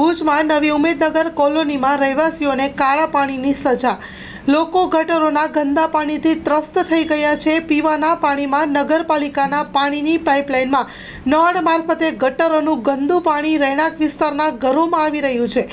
ભુજમાં નવી ઉમેદનગર કોલોનીમાં રહેવાસીઓને કાળા પાણીની સજા લોકો ગટરોના ગંદા પાણીથી ત્રસ્ત થઈ ગયા છે. પીવાના પાણીમાં નગરપાલિકાના પાણીની પાઇપલાઇનમાં નળ મારફતે ગટરોનું ગંદુ પાણી રહેણાંક વિસ્તારના ઘરોમાં આવી રહ્યું છે.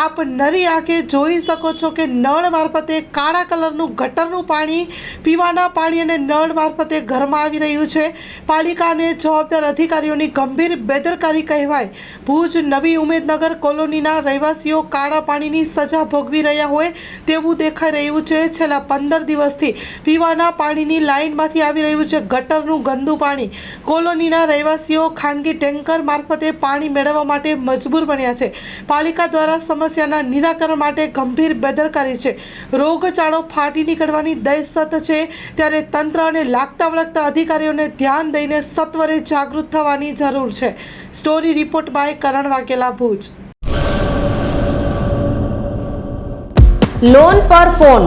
આપ નરી આંખે જોઈ શકો છો કે નળ મારફતે કાળા કલરનું ગટરનું પાણી પીવાના પાણી અને નળ મારફતે ઘરમાં આવી રહ્યું છે. પાલિકા અને જવાબદાર અધિકારીઓની ગંભીર બેદરકારી કહેવાય. ભુજ નવી ઉમેદનગર કોલોનીના રહેવાસીઓ કાળા પાણીની સજા ભોગવી રહ્યા હોય તેવું દેખાઈ રહ્યું છે. છેલ્લા પંદર દિવસથી પીવાના પાણીની લાઇનમાંથી આવી રહ્યું છે. ગટરનું ગંદુ પાણી. કોલોનીના રહેવાસીઓ ખાનગી ટેન્કર મારફતે પાણી મેળવવા માટે મજબૂર બન્યા છે. પાલિકા દ્વારા સમસ્યાના નિરાકરણ માટે ગંભીર બેદરકારી છે. રોગચાળો ફાટી નીકળવાની દહેશત છે. ત્યારે તંત્ર અને લાગતા વળગતા અધિકારીઓને ધ્યાન દઈને સત્વરે જાગૃત થવાની જરૂર છે. Story report by Karan Vaghela Bhuj. Loan પર ફોન